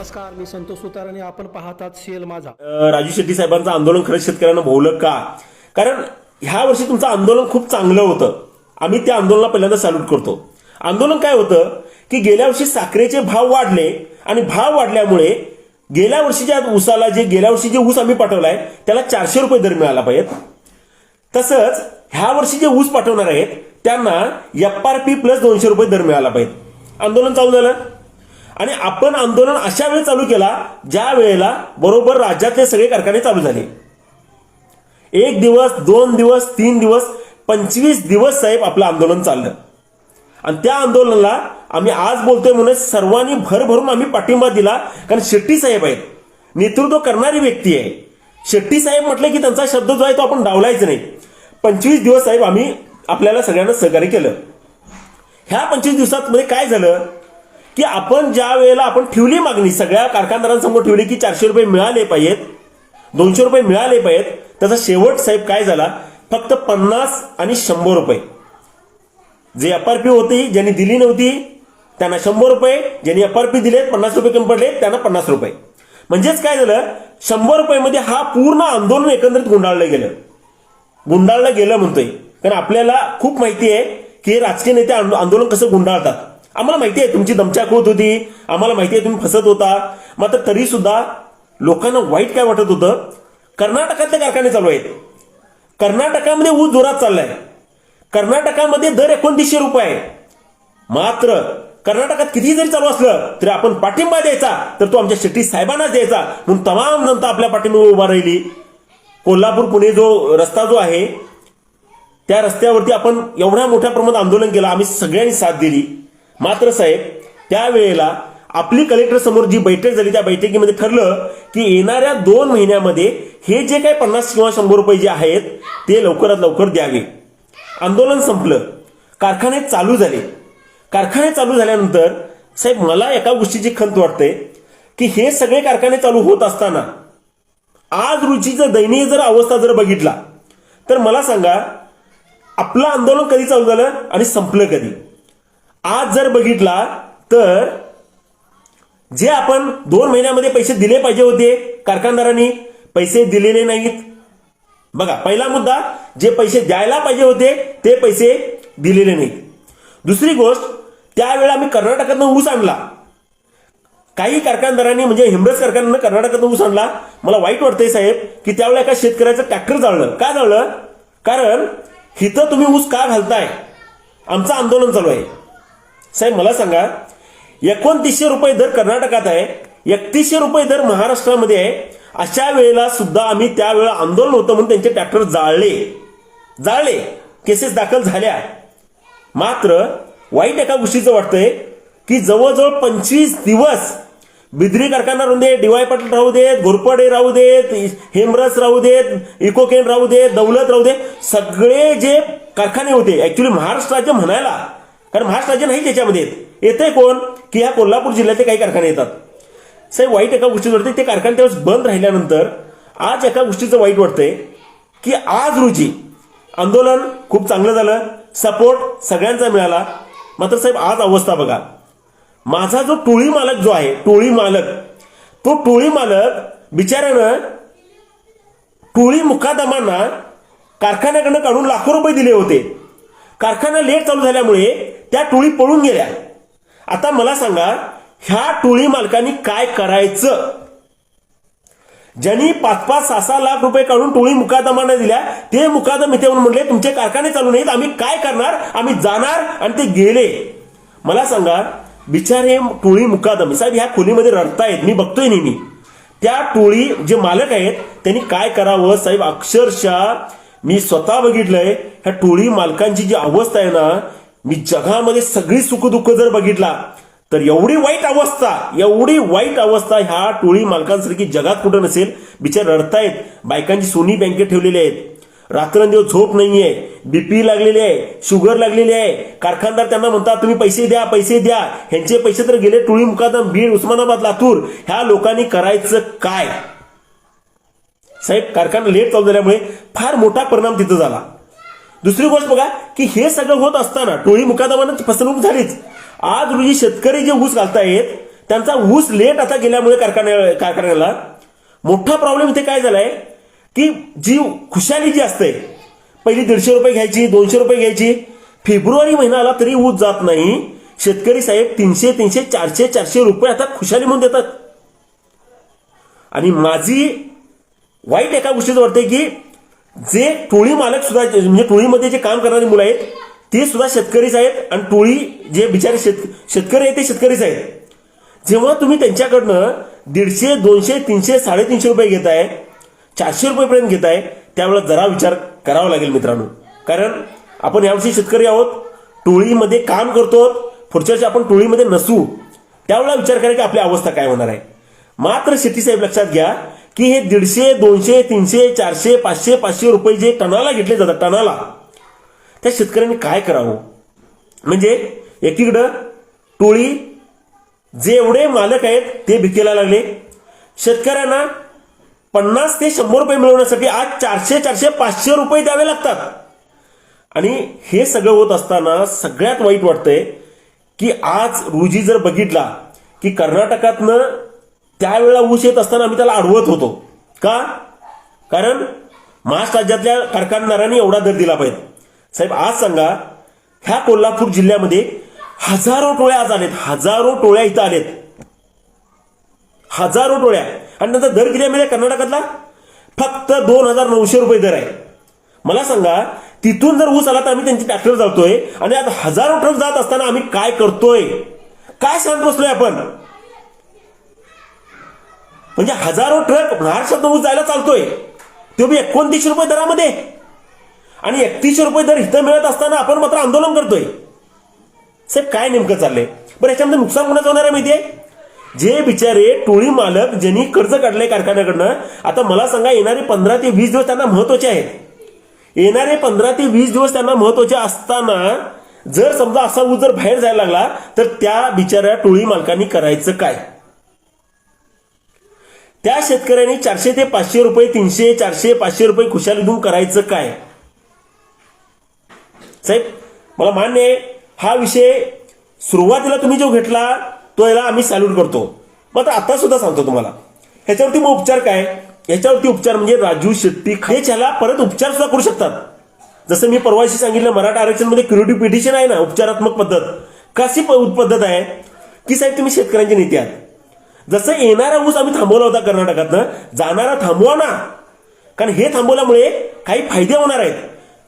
नमस्कार मी संतोष सुतार आणि आपण पाहतात सीएल माझा. राजू शेट्टी साहेबांचं आंदोलन खरंच शेतकऱ्यांना भोवलं का? कारण ह्या वर्षी तुमचं आंदोलन खूप चांगलं होतं. आम्ही त्या आंदोलनाला पहिल्यांदा सॅल्यूट करतो. आंदोलन काय होतं? की गेल्या वर्षी साखरेचे भाव वाढले आणि भाव वाढल्यामुळे गेल्या वर्षीच्या ऊसाला जे गेल्या वर्षी जे ऊस आम्ही पाठवलाय त्याला चारशे रुपये दर मिळाला पाहिजे तसंच ह्या वर्षी जे ऊस पाठवणार आहेत त्यांना एफ आर पी प्लस दोनशे रुपये दर मिळाला पाहिजे आंदोलन चालू झालं. आणि आपण आंदोलन अशा वेळी चालू केला ज्या वेळेला बरोबर राज्यातले सगळे कारखाने चालू झाले. एक दिवस दोन दिवस तीन दिवस पंचवीस दिवस साहेब आपलं आंदोलन चाललं. आणि त्या आंदोलनाला आम्ही आज बोलतोय म्हणून सर्वांनी भरभरून आम्ही पाठिंबा दिला कारण शेट्टी साहेब आहेत. नेतृत्व करणारी व्यक्ती आहे. शेट्टी साहेब म्हटलं की त्यांचा शब्द जो आहे तो आपण डावलायच नाही. पंचवीस दिवस साहेब आम्ही आपल्याला सगळ्यांना सहकार्य केलं. ह्या पंचवीस दिवसात मध्ये काय झालं? की आपण ज्या वेळेला आपण ठेवली मागणी सगळ्या कारखानदारांसमोर ठेवली की चारशे रुपये मिळाले पाहिजेत दोनशे रुपये मिळाले पाहिजेत त्याचा शेवट साहेब काय झाला? फक्त पन्नास आणि शंभर रुपये. जे एफ आर पी होती ज्यांनी दिली नव्हती त्यांना शंभर रुपये ज्यांनी एफ आर पी दिलेत पन्नास रुपये कमी पडले त्यांना पन्नास रुपये. म्हणजेच काय झालं? शंभर रुपयामध्ये हा पूर्ण आंदोलन एकंदरीत गुंडाळलं गेलं. गुंडाळलं गेलं म्हणतोय. कारण आपल्याला खूप माहिती आहे की हे राजकीय नेते आंदो- आंदोलन कसं गुंडाळतात? आम्हाला माहिती आहे तुमची दमछाक होत होती. आम्हाला माहिती आहे तुम्ही फसत होता. मात्र तरी सुद्धा लोकांना वाईट काय वाटत होतं? कर्नाटकातले कारखाने चालू आहेत. कर्नाटकामध्ये ऊस जोरात चाललाय. कर्नाटकामध्ये दर एकोणतीसशे रुपये. आहे मात्र कर्नाटकात किती जरी चालू असलं तरी आपण पाठिंबा द्यायचा. तर तो आमच्या शेट्टी साहेबांनाच द्यायचा. म्हणून तमाम जनता आपल्या पाठिंबा उभा राहिली. कोल्हापूर पुणे जो रस्ता जो आहे त्या रस्त्यावरती आपण एवढ्या मोठ्या प्रमाणात आंदोलन केलं. आम्ही सगळ्यांनी साथ दिली. मात्र साहेब त्यावेळेला आपली कलेक्टर समोर जी बैठक झाली त्या बैठकीमध्ये ठरलं की येणाऱ्या दोन महिन्यामध्ये हे जे काही पन्नास किंवा शंभर रुपये जे आहेत ते लवकरात लवकर द्यावे. आंदोलन संपलं. कारखाने चालू झाले. कारखाने चालू झाल्यानंतर साहेब मला एका गोष्टीची खंत वाटते की हे सगळे कारखाने चालू होत असताना आज रुचीचं दयनीय जर अवस्था जर बघितला तर मला सांगा आपलं आंदोलन कधी चालू झालं आणि संपलं कधी? आज जर बघितला तर जे आपण दोन महिन्यामध्ये पैसे दिले पाहिजे होते कारखानदारांनी पैसे दिलेले नाहीत. बघा पहिला मुद्दा जे पैसे द्यायला पाहिजे होते ते पैसे दिलेले नाहीत. दुसरी गोष्ट त्यावेळेला आम्ही कर्नाटकातनं ऊस आणला. काही कारखानदारांनी म्हणजे हिमरज कारखान्यानं कर्नाटकातून ऊस आणला. मला वाईट वाटतंय साहेब की त्यावेळेला एका शेतकऱ्याचं ट्रॅक्टर जाळलं. का जाळलं? कारण हिथं तुम्ही ऊस का घालताय? आमचं आंदोलन चालू आहे. साहेब मला सांगा एकोणतीसशे रुपये दर कर्नाटकात आहे एकतीसशे रुपये दर महाराष्ट्रामध्ये आहे अशा वेळेला सुद्धा आम्ही त्यावेळेला आंदोलन होतं म्हणून त्यांचे ट्रॅक्टर जाळले. जाळले. केसेस दाखल झाल्या. मात्र वाईट एका गोष्टीचं वाटतंय की जवळजवळ पंचवीस दिवस बिद्री कारखाना राहू देत डीवाय पाटील राहू देत घोरपडे राहू देत हेमरस राहू देत इकोकेन राहू देत दौलत राहू देत सगळे जे कारखाने होते ऍक्च्युली महाराष्ट्र राज्य म्हणायला कारण महाराष्ट्र राज्य नाही त्याच्यामध्ये. येते कोण? की ह्या कोल्हापूर जिल्ह्यातले काही कारखाने येतात. साहेब वाईट एका गोष्टीचं वाटते ते कारखाने त्यावेळेस बंद राहिल्यानंतर आज एका गोष्टीचं वाईट वाटतंय की आज रोजी आंदोलन खूप चांगलं झालं सपोर्ट सगळ्यांचा मिळाला. मात्र साहेब आज अवस्था बघा. माझा जो टोळी मालक जो आहे टोळी मालक तो टोळी मालक बिचाऱ्यानं टोळी मुकादमांना कारखान्याकडनं काढून लाखो रुपये दिले होते. कारखाना लेट चालू झाल्यामुळे त्या टोळी पळून गेल्या. आता मला सांगा ह्या टोळी मालकांनी काय करायचं? ज्यांनी पाच पाच सहा सहा लाख रुपये काढून टोळी मुकादमांना दिल्या ते मुकादम इथे म्हणून म्हणले तुमचे कारखाने चालू नाहीत आम्ही काय करणार? आम्ही जाणार आणि ते गेले. मला सांगा बिचारे टोळी मुकादम साहेब ह्या खोलीमध्ये रडतायत मी बघतोय नेहमी. त्या टोळी जे मालक आहेत त्यांनी काय करावं? साहेब अक्षरशः मी स्वतः बघितलंय ह्या टोळी मालकांची जी अवस्था आहे ना मी जगामध्ये सगळी सुखदुःख जर बघितला तर एवढी वाईट अवस्था एवढी वाईट अवस्था ह्या टोळी मालकांसारखी जगात कुठं नसेल? बिचार रडतायत बायकांची सोनी बँकेत ठेवलेली आहेत. रात्रंदिवस झोप नाहीये बीपी लागलेली आहे शुगर लागलेली आहे. कारखानदार त्यांना म्हणतात तुम्ही पैसे द्या पैसे द्या. ह्यांचे पैसे तर गेले टोळी मुकादम बीड उस्मानाबाद लातूर. ह्या लोकांनी करायचं काय? साहेब कारखाना लेट चालू झाल्यामुळे फार मोठा परिणाम तिथं झाला. दुसरी गोष्ट बघा की हे सगळं होत असताना टोळी मुकादमानं फसवणूक झालीच. आज रोजी शेतकरी जे ऊस घालतायत त्यांचा ऊस लेट आता गेल्यामुळे कारखान्या कारखान्याला. मोठा प्रॉब्लेम इथे काय झालाय की जी खुशाली जी असते पहिली दीडशे रुपये घ्यायची दोनशे रुपये घ्यायची. फेब्रुवारी महिना आला तरी ऊस जात नाही. शेतकरी साहेब तीनशे तीनशे चारशे चारशे रुपये आता खुशाली म्हणून देतात. आणि माझी वाईट एका गोष्टीचं वाटते की जे टोळी मालक सुद्धा म्हणजे टोळीमध्ये जे काम करणारी मुलं आहेत ते सुद्धा शेतकरीच आहेत आणि टोळी जे बिचारे शेत शेतकरी आहेत ते शेतकरीच आहेत जेव्हा तुम्ही त्यांच्याकडनं दीडशे दोनशे तीनशे साडेतीनशे रुपये घेताय चारशे रुपयेपर्यंत घेताय त्यावेळेला जरा विचार करावा लागेल मित्रांनो. कारण आपण यावर्षी शेतकरी आहोत टोळीमध्ये काम करतो पुढच्या वर्षी आपण टोळीमध्ये नसू. त्यावेळेला विचार करा की आपली अवस्था काय होणार आहे. मात्र शेट्टी साहेब लक्षात घ्या की हे दीडशे दोनशे तीनशे चारशे पाचशे पाचशे रुपये जे टनाला घेतले जातात टनाला त्या शेतकऱ्यांनी काय करावं? म्हणजे एकीकडं टोळी जे एवढे मालक आहेत ते भिकेला लागले. शेतकऱ्यांना पन्नास ते शंभर रुपये मिळवण्यासाठी आज चारशे चारशे पाचशे रुपये द्यावे लागतात. आणि हे सगळं होत असताना सगळ्यात वाईट वाटतंय की आज रोजी जर बघितला की कर्नाटकातनं त्यावेळेला ऊस येत असताना आम्ही त्याला अडवत होतो. का? कारण महाराष्ट्र राज्यातल्या कारखानदारांनी एवढा दर दिला पाहिजे. साहेब आज सांगा ह्या कोल्हापूर जिल्ह्यामध्ये हजारो टोळ्या आज आलेत. हजारो टोळ्या इथं आलेत. हजारो टोळ्या. आणि नंतर दर किती मिळेल कर्नाटकातला? फक्त दोन हजार नऊशे रुपये दर आहे. मला सांगा तिथून जर ऊस आला तर आम्ही त्यांची ट्रॅक्टर जातोय आणि आता हजारो ट्रक जात असताना आम्ही काय करतोय? काय सांगत बसलोय आपण? म्हणजे हजारो ट्रक महाराष्ट्रात ऊस जायला चालतोय. तो बी एकोणतीसशे रुपये दरामध्ये. आणि एकतीसशे रुपये दर इथं मिळत असताना आपण मात्र आंदोलन करतोय. साहेब काय नेमकं चाललंय? बरं याच्यामध्ये नुकसान कोणाचं होणार आहे माहितीये? जे बिचारे टोळी मालक ज्यांनी कर्ज काढलंय कारखान्याकडनं आता मला सांगा येणारे पंधरा ते वीस दिवस त्यांना महत्त्वाचे आहेत. येणारे पंधरा ते वीस दिवस त्यांना महत्त्वाचे असताना जर समजा असा ऊस जर बाहेर जायला लागला तर त्या बिचाऱ्या टोळी मालकांनी करायचं काय? त्या शेतकऱ्यांनी चारशे ते पाचशे रुपये तीनशे चारशे पाचशे रुपये खुशाली देऊन करायचं काय? साहेब मला मान्य आहे हा विषय सुरुवातीला तुम्ही जो घेतला तो याला आम्ही सॅल्यूट करतो. मात्र आता सुद्धा सांगतो तुम्हाला. ह्याच्यावरती मग उपचार काय? ह्याच्यावरती उपचार म्हणजे राजू शेट्टी हेच ह्याला परत उपचार सुद्धा करू शकतात. जसं मी परवाशी सांगितलं मराठा आरक्षणमध्ये क्युरिटिव्ह पिटिशन आहे ना उपचारात्मक पद्धत. कशी प- पद्धत आहे? की साहेब तुम्ही शेतकऱ्यांचे नेते आहात. जसं येणारा ऊस आम्ही थांबवला होता कर्नाटकातनं जाणारा थांबवा ना. कारण हे थांबवल्यामुळे काही फायदे होणार आहेत.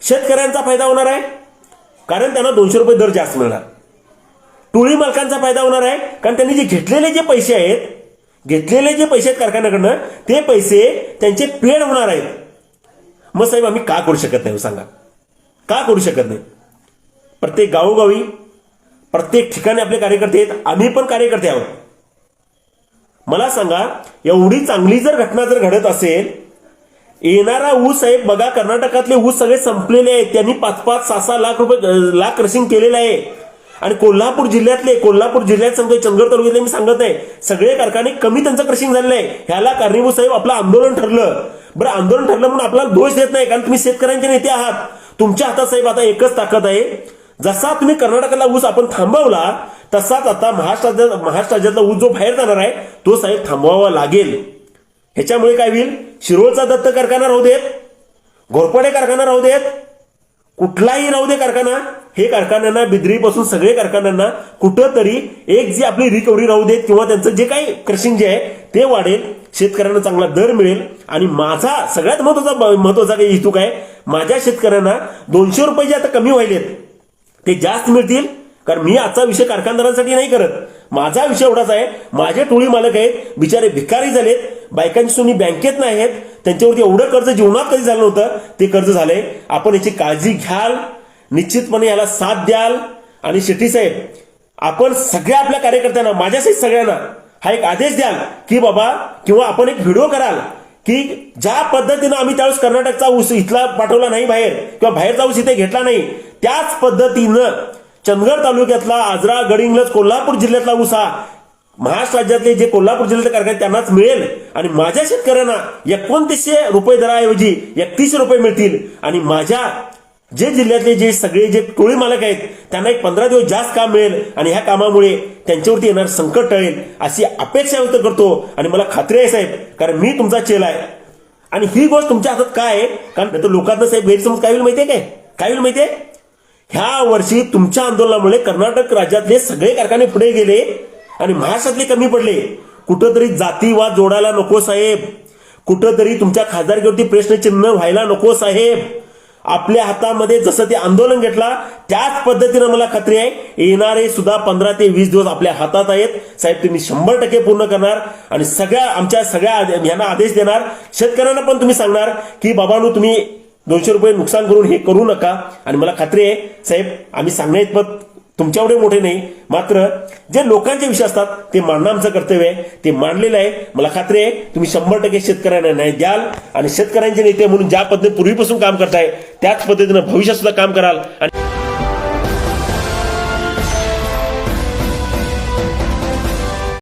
शेतकऱ्यांचा फायदा होणार आहे. कारण त्यांना दोनशे रुपये दर जास्त मिळणार. टोळी मालकांचा फायदा होणार आहे. कारण त्यांनी जे घेतलेले जे पैसे आहेत घेतलेले जे पैसे आहेत कारखान्याकडनं ते पैसे त्यांचे पेड होणार आहेत. मग साहेब आम्ही का करू शकत नाही हो सांगा? का करू शकत नाही? प्रत्येक गावोगावी प्रत्येक ठिकाणी आपले कार्यकर्ते आहेत. आम्ही पण कार्यकर्ते आहोत. मला सांगा एवढी चांगली जर घटना जर घडत असेल येणारा ऊस साहेब बघा कर्नाटकातले ऊस सगळे संपलेले आहेत त्यांनी पाच पाच सहा सहा लाख रुपये लाख क्रशिंग केलेलं आहे. आणि कोल्हापूर जिल्ह्यातले कोल्हापूर जिल्ह्यात समजा चंदगड तालुक्यातले मी सांगत आहे सगळे कारखाने कमी त्यांचं क्रशिंग झालेलं आहे. ह्याला कारणीभूत साहेब आपलं आंदोलन ठरलं. बरं आंदोलन ठरलं म्हणून आपल्याला दोष देत नाही कारण तुम्ही शेतकऱ्यांचे नेते आहात. तुमच्या हातात साहेब आता एकच ताकद आहे. जसा तुम्ही कर्नाटकाला ऊस आपण थांबवला तसाच आता महाराष्ट्रात महाराष्ट्र राज्यातला ऊस जो बाहेर जाणार आहे तो साहेब थांबवावा लागेल. ह्याच्यामुळे काय होईल? शिरोळचा दत्त कारखाना राहू देत घोरपडे कारखाना राहू देत कुठलाही राहू दे कारखाना हे कारखान्यांना बिद्रीपासून सगळे कारखान्यांना कुठंतरी एक जी आपली रिकव्हरी राहू देत किंवा त्यांचं जे काही क्रशिंग जे आहे ते वाढेल शेतकऱ्यांना चांगला दर मिळेल. आणि माझा सगळ्यात महत्त्वाचा महत्त्वाचा काही हेतू काय? माझ्या शेतकऱ्यांना दोनशे रुपये जे आता कमी व्हायलेत ते जास्त मिळतील कारण मी आजचा विषय कारखानदारांसाठी नाही करत. माझा विषय एवढाच आहे. माझे टोळी मालक आहेत बिचारे भिकारी झालेत. बायकांची सोनी बँकेत नाही आहेत. त्यांच्यावरती एवढं कर्ज जीवनात कधी झालं नव्हतं? ते कर्ज झालंय. आपण याची काळजी घ्याल. निश्चितपणे याला साथ द्याल. आणि शेट्टी साहेब आपण सगळ्या आपल्या कार्यकर्त्यांना माझ्यासहित सगळ्यांना हा एक आदेश द्याल की बाबा किंवा आपण एक व्हिडिओ कराल की ज्या पद्धतीनं आम्ही त्यावेळेस कर्नाटकचा ऊस इथला पाठवला नाही बाहेर किंवा बाहेरचा ऊस इथे घेतला नाही त्याच पद्धतीनं चंदगड तालुक्यातला आजरा गडिंग्लज कोल्हापूर जिल्ह्यातला उसा महाराष्ट्र राज्यातले जे कोल्हापूर जिल्ह्यातले कारखाने त्यांनाच मिळेल. आणि माझ्या शेतकऱ्यांना एकोणतीसशे रुपये दराऐवजी एकतीसशे रुपये मिळतील. आणि माझ्या जे जिल्ह्यातले जे सगळे जे टोळी मालक आहेत त्यांना एक पंधरा दिवस जास्त काम मिळेल. आणि ह्या कामामुळे त्यांच्यावरती येणार संकट टळेल अशी अपेक्षा व्यक्त करतो. आणि मला खात्री आहे साहेब कारण मी तुमचा चेला आहे. आणि ही गोष्ट तुमच्या हातात काय आहे? कारण लोकांना साहेब गैरसमज काय होईल माहितीये काय? काय होईल माहितीये ह्या वर्षी तुमच्या आंदोलनामुळे कर्नाटक राज्यातले सगळे कारखाने पुढे गेले आणि महाराष्ट्रातले कमी पडले. कुठंतरी जातीवाद जोडायला नको साहेब. कुठंतरी तुमच्या खासदारकीवरती प्रश्नचिन्ह व्हायला नको साहेब. आपल्या हातामध्ये जसं ते आंदोलन घेतला त्याच पद्धतीनं मला खात्री आहे येणारे सुद्धा पंधरा ते वीस दिवस आपल्या हातात आहेत. साहेब तुम्ही शंभर टक्के पूर्ण करणार आणि सगळ्या आमच्या सगळ्या आदे- यांना आदेश देणार. शेतकऱ्यांना पण तुम्ही सांगणार की बाबांनो तुम्ही दोनशे रुपये नुकसान करून हे करू नका. आणि मला खात्री आहे साहेब आम्ही सांगण्याइतपत तुमच्या एवढे मोठे नाही. मात्र जे लोकांचे विषय असतात ते मांडणं आमचं कर्तव्य आहे. ते मांडलेलं आहे. मला खात्री आहे तुम्ही शंभर टक्के शेतकऱ्यांना न्याय द्याल आणि शेतकऱ्यांचे नेते म्हणून ज्या पद्धतीने पूर्वीपासून काम करताय त्याच पद्धतीनं भविष्यात सुद्धा काम कराल. आणि